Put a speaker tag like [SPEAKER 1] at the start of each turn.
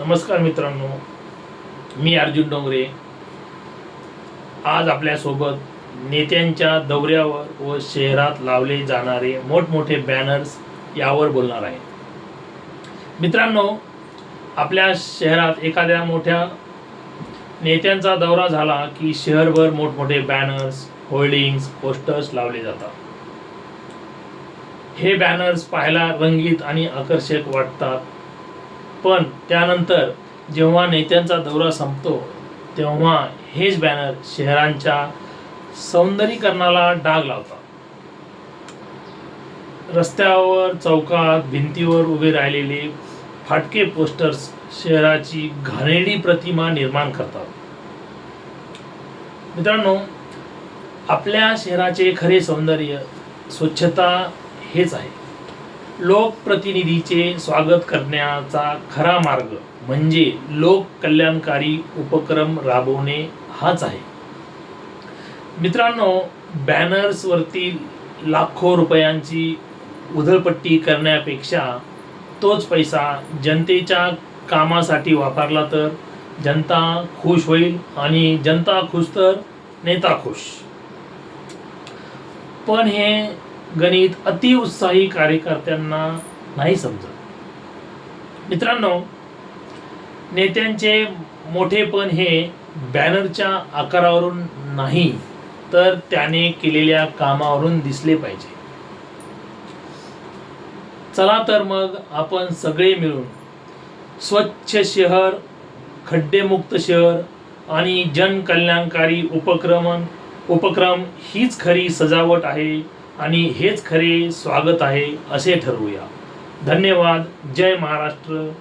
[SPEAKER 1] नमस्कार मित्रांनो मी अर्जुन डोंगरे. आज आपल्यासोबत नेत्यांच्या दौऱ्यावर व शहरात लावले जाणारे मोठमोठे बॅनर्स यावर बोलणार आहे. मित्रांनो आपल्या शहरात एखाद्या मोठ्या नेत्यांचा दौरा झाला की शहरभर मोठमोठे बॅनर्स होल्डिंग्स पोस्टर्स लावले जातात. हे बॅनर्स पाहायला रंगीत आणि आकर्षक वाटतात. पण त्यानंतर जेव्हा नेत्यांचा दौरा संपतो तेव्हा हेच बॅनर शहरांच्या सौंदर्यीकरणाला डाग लावतात. रस्त्यावर चौकात भिंतीवर उभे राहिलेले फाटके पोस्टर्स शहराची घाणेरडी प्रतिमा निर्माण करतात. मित्रांनो आपल्या शहराचे खरे सौंदर्य स्वच्छता हेच आहे. लोकप्रतिनिधीचे स्वागत करण्याचा खरा मार्ग म्हणजे लोक कल्याणकारी उपक्रम राबवणे हाच आहे. मित्रांनो बॅनर्सवरती लाखो रुपयांची उधळपट्टी करण्यापेक्षा तोच पैसा जनतेच्या कामासाठी वापरला तर जनता खुश होईल आणि जनता खुश तर नेता खुश. पण हे गणित अतिउत्साही कार्यकर्त्यांना नाही समजत. मित्रांनो नेत्यांचे मोठेपण हे बॅनरच्या आकारावरून नाही तर त्याने केलेल्या कामावरून दिसले पाहिजे. चला तर मग आपण सगळे मिळून स्वच्छ शहर खड्डेमुक्त शहर आणि जनकल्याणकारी उपक्रम उपक्रम हीच खरी सजावट आहे. आणि हेच खरे स्वागत आहे असे ठरवूया. धन्यवाद. जय महाराष्ट्र.